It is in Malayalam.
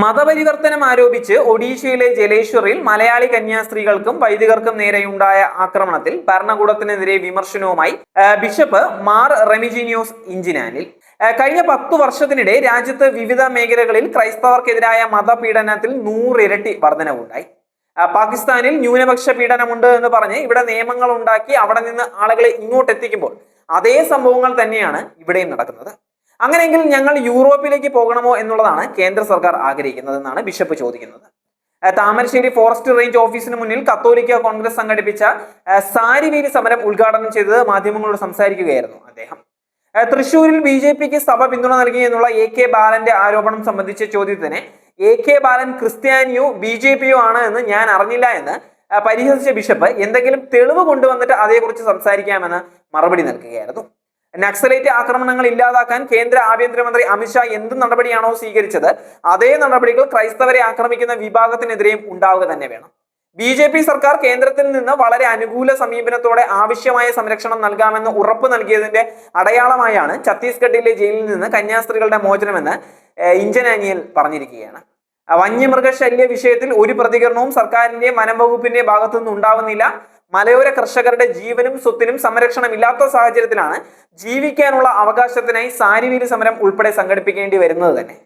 മതപരിവർത്തനം ആരോപിച്ച് ഒഡീഷയിലെ ജലേശ്വറിൽ മലയാളി കന്യാസ്ത്രീകൾക്കും വൈദികർക്കും നേരെയുണ്ടായ ആക്രമണത്തിൽ ഭരണകൂടത്തിനെതിരെ വിമർശനവുമായി ബിഷപ്പ് മാർ റെമിജിനിയോസ് ഇഞ്ചിനാനിൽ. കഴിഞ്ഞ പത്തു വർഷത്തിനിടെ രാജ്യത്ത് വിവിധ മേഖലകളിൽ ക്രൈസ്തവർക്കെതിരായ മതപീഡനത്തിൽ നൂറിരട്ടി വർധനവുണ്ടായി. പാകിസ്ഥാനിൽ ന്യൂനപക്ഷ പീഡനമുണ്ട് എന്ന് പറഞ്ഞ് ഇവിടെ നിയമങ്ങൾ ഉണ്ടാക്കി അവിടെ നിന്ന് ആളുകളെ ഇങ്ങോട്ട് എത്തിക്കുമ്പോൾ അതേ സംഭവങ്ങൾ തന്നെയാണ് ഇവിടെയും നടക്കുന്നത്. അങ്ങനെയെങ്കിൽ ഞങ്ങൾ യൂറോപ്പിലേക്ക് പോകണമോ എന്നുള്ളതാണ് കേന്ദ്ര സർക്കാർ ആഗ്രഹിക്കുന്നത് എന്നാണ് ബിഷപ്പ് ചോദിക്കുന്നത്. താമരശ്ശേരി ഫോറസ്റ്റ് റേഞ്ച് ഓഫീസിന് മുന്നിൽ കത്തോലിക്ക കോൺഗ്രസ് സംഘടിപ്പിച്ച സാരിവേലി സമരം ഉദ്ഘാടനം ചെയ്തത് മാധ്യമങ്ങളോട് സംസാരിക്കുകയായിരുന്നു അദ്ദേഹം. തൃശൂരിൽ ബി ജെ പിക്ക് സഭ പിന്തുണ നൽകി എന്നുള്ള എ കെ ബാലന്റെ ആരോപണം സംബന്ധിച്ച ചോദ്യത്തിന് എ കെ ബാലൻ ക്രിസ്ത്യാനിയോ ബി ജെ പിയോ ആണ് എന്ന് ഞാൻ അറിഞ്ഞില്ല എന്ന് പരിഹസിച്ച ബിഷപ്പ് എന്തെങ്കിലും തെളിവ് കൊണ്ടുവന്നിട്ട് അതേക്കുറിച്ച് സംസാരിക്കാമെന്ന് മറുപടി നൽകുകയായിരുന്നു. നക്സലൈറ്റ് ആക്രമണങ്ങൾ ഇല്ലാതാക്കാൻ കേന്ദ്ര ആഭ്യന്തരമന്ത്രി അമിത്ഷാ എന്ത് നടപടിയാണോ സ്വീകരിച്ചത് അതേ നടപടികൾ ക്രൈസ്തവരെ ആക്രമിക്കുന്ന വിഭാഗത്തിനെതിരെയും ഉണ്ടാവുക തന്നെ വേണം. ബി ജെ പി സർക്കാർ കേന്ദ്രത്തിൽ നിന്ന് വളരെ അനുകൂല സമീപനത്തോടെ ആവശ്യമായ സംരക്ഷണം നൽകാമെന്ന് ഉറപ്പ് നൽകിയതിന്റെ അടയാളമായാണ് ഛത്തീസ്ഗഡിലെ ജയിലിൽ നിന്ന് കന്യാസ്ത്രീകളുടെ മോചനമെന്ന് ഇഞ്ചൻ ഇഞ്ചനാനിയൽ പറഞ്ഞിരിക്കുകയാണ്. വന്യമൃഗശല്യ വിഷയത്തിൽ ഒരു പ്രതികരണവും സർക്കാരിന്റെ വനം വകുപ്പിന്റെ ഭാഗത്തുനിന്ന് ഉണ്ടാവുന്നില്ല. മലയോര കർഷകരുടെ ജീവനും സ്വത്തിനും സംരക്ഷണം ഇല്ലാത്ത സാഹചര്യത്തിലാണ് ജീവിക്കാനുള്ള അവകാശത്തിനായി സാരിവീര് സമരം ഉൾപ്പെടെ സംഘടിപ്പിക്കേണ്ടി വരുന്നത് തന്നെ.